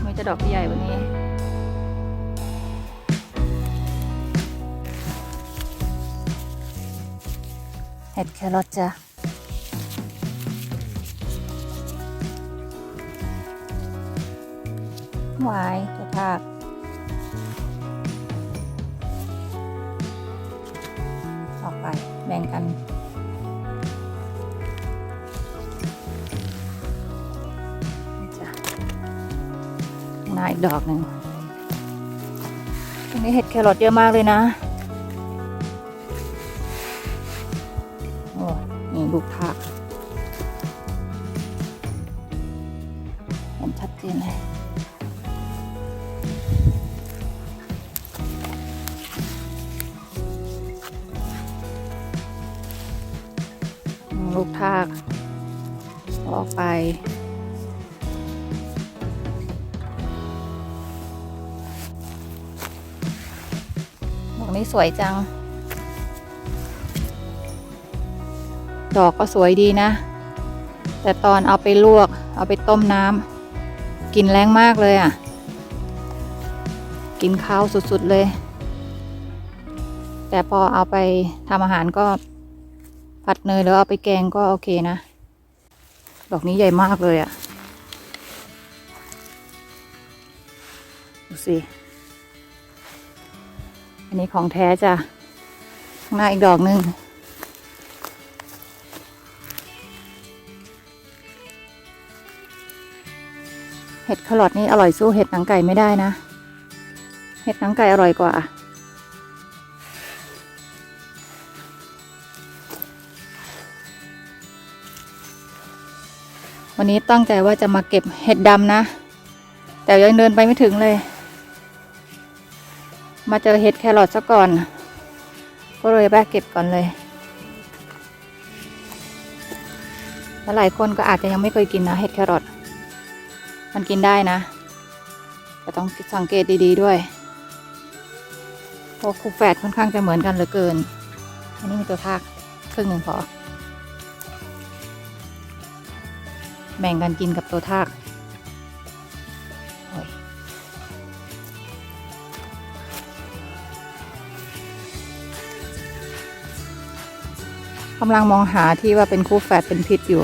อทมีแต่ดอกใหญ่วันนี้เห็ดแครอทจ้ะหวายตัวภาคออกไปแบ่งกัน นาอีกดอกหนึ่งตรงนี้เห็ดแครอทเยอะมากเลยนะ โอ้ นี่ลูกภา นี้สวยจัง ดอกก็สวยดีนะ แต่ตอนเอาไปลวก เอาไปต้มน้ำกินแรงมากเลยอะกินข้าวสุดๆเลย แต่พอเอาไปทำอาหารก็ผัดเนยแล้วเอาไปแกงก็โอเคนะ ดอกนี้ใหญ่มากเลยอะ่ะ ดูสิ อันนี้ของแท้จ้ะข้างหน้าอีกดอกหนึ่งเห็ดแครอทนี่อร่อยสู้เห็ดหนังไก่ไม่ได้นะ เห็ดหนังไก่อร่อยกว่าวันนี้ตั้งใจว่าจะมาเก็บเห็ดดำนะ แต่ยังเดินไปไม่ถึงเลย มาเจอเห็ดแครอทซะก่อน ก็เลยแวะเก็บก่อนเลยแล้วหลายคนก็อาจจะยังไม่เคยกินนะเห็ดแครอทมันกินได้นะ แต่ต้องสังเกตดีๆด้วยเพราะคู่แฝดค่อนข้างจะเหมือนกันเหลือเกิน อันนี้มีตัวทากครึ่งหนึ่งพอแบ่งกันกินกับตัวทาก กำลังมองหาที่ว่าเป็นคู่แฝดเป็นพิษอยู่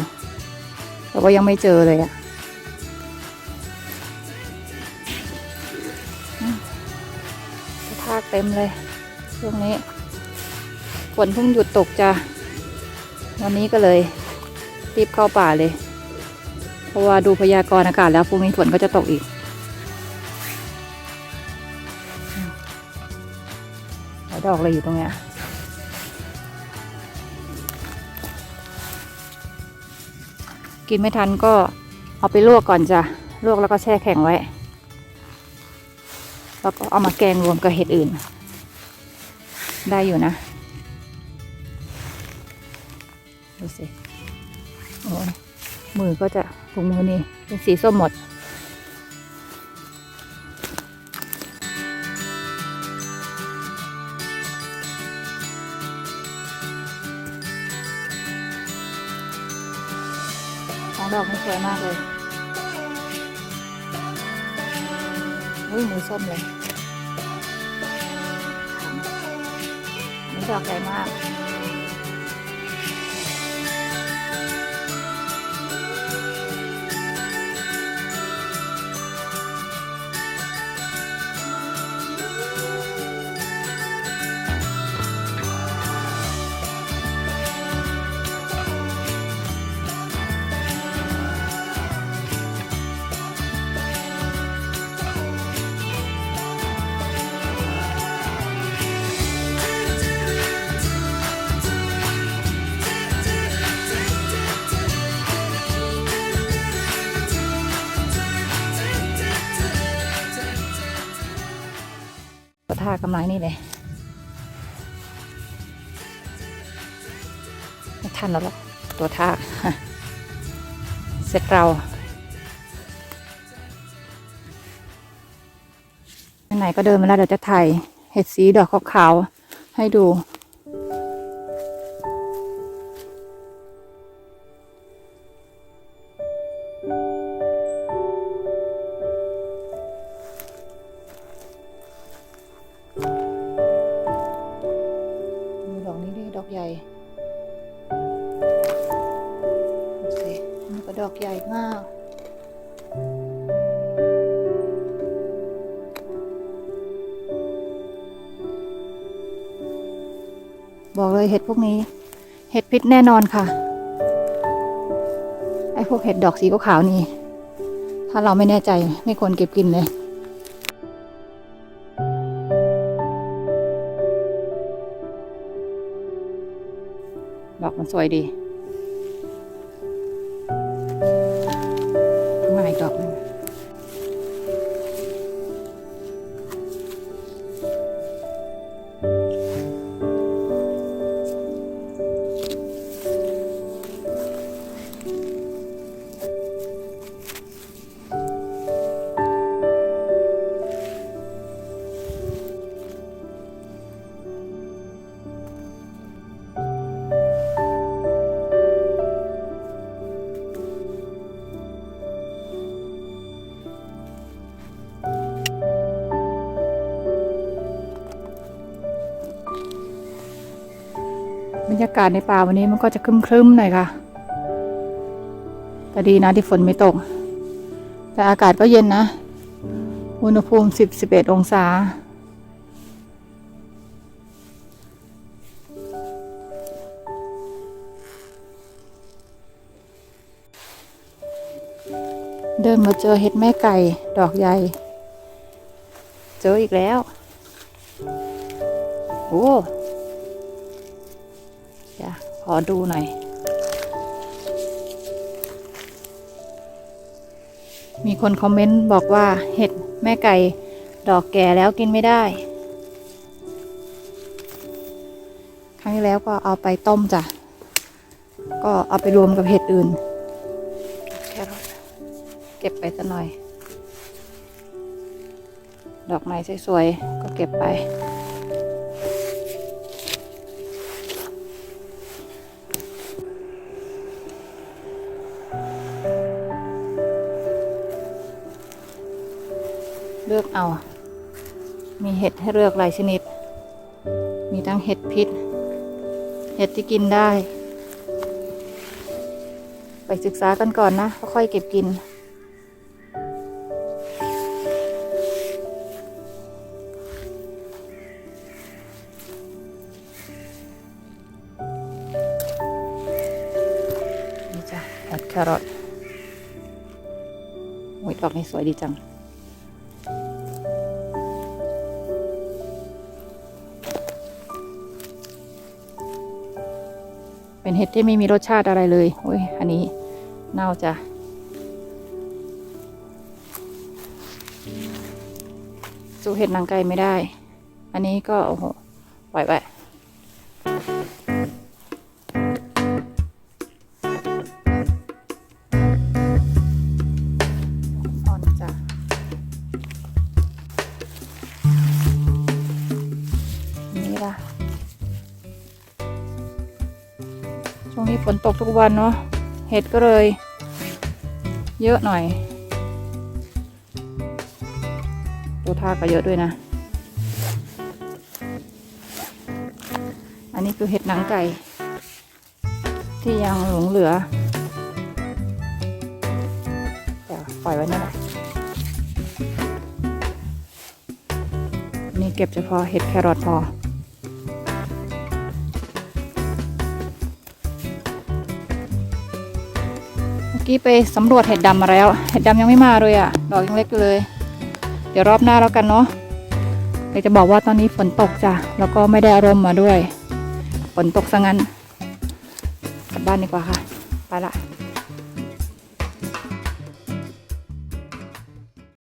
แต่ว่ายังไม่เจอเลยอะทากเต็มเลย ช่วงนี้ ฝนเพิ่งหยุดตกจ้ะ วันนี้ก็เลยรีบเข้าป่าเลย เพราะว่าดูพยากรณ์อากาศแล้วพรุ่งนี้ฝนก็จะตกอีกหลายดอกเลยอยู่ตรงเนี้ย กินไม่ทันก็เอาไปลวกก่อนจ้ะ ลวกแล้วก็แช่แข็งไว้ แล้วก็เอามาแกงรวมกับเห็ดอื่น ได้อยู่นะ ดูสิ โอ้มือก็จะถุงมือนี่เป็นสีส้มหมด ของดอกมันสวยมากเลยอุ้ยมือส้มเลยนี่ดอกใหญ่มากากำลังนี่เลยไม่ทันแล้วหรอกตัวท่ากเสร็จเราไหนก็เดินมาแล้วเดี๋ยวจะถ่ายเห็ดสีดอกขาวๆให้ดู อกใหญ่มาก บอกเลยเห็ดพวกนี้ เห็ดพิษแน่นอนค่ะ ไอ้พวกเห็ดดอกสีขาวๆนี่ ถ้าเราไม่แน่ใจไม่ควรเก็บกินเลยดอกมันสวยดี รยากาศในป่าวันนี้มันก็จะครึ้มๆหน่อยค่ะ แต่ดีนะที่ฝนไม่ตก แต่อากาศก็เย็นนะ อุณหภูมิ 10-11 องศา เดินมาเจอเห็ดแม่ไก่ดอกใหญ่ เจออีกแล้ว โอ้ ขอดูหน่อย มีคนคอมเมนต์บอกว่าเห็ดแม่ไก่ดอกแก่แล้วกินไม่ได้ ครั้งที่แล้วก็เอาไปต้มจ้ะ ก็เอาไปรวมกับเห็ดอื่นแครอทเก็บไปสักหน่อย ดอกไม้สวยๆ ก็เก็บไป เอา มีเห็ดให้เลือกหลายชนิด มีทั้งเห็ดพิษ เห็ดที่กินได้ ไปศึกษากันก่อนนะค่อยเก็บกิน นี่จ้ะเห็ดแครอทโอ้ยดอกนี้สวยดีจัง เป็นเห็ดที่ไม่มีรสชาติอะไรเลยโอ้ยอันนี้เน่าจ้ะสู้เห็ดนางไก่ไม่ได้ อันนี้ก็โอ้โหปล่อยไป ฝนตกทุกวันเนาะเห็ดก็เลย เยอะหน่อยดูท่าก็เยอะด้วยนะ อันนี้คือเห็ดหนังไก่ ที่ยังหลงเหลือเดี๋ยวปล่อยไว้นั่นแหละนนี่เก็บเฉพาะเห็ดแครอทพอ กี้ไปสำรวจเห็ดดำมาแล้ว เห็ดดำยังไม่มาเลยอะ่ะ ดอกยังเล็กเลย เดี๋ยวรอบหน้าแล้วกันเนาะอยากจะบอกว่าตอนนี้ฝนตกจ้ะ แล้วก็ไม่ได้อารมณ์มาด้วย ฝนตกซะงั้น กลับบ้านดีกว่าค่ะ ไปละ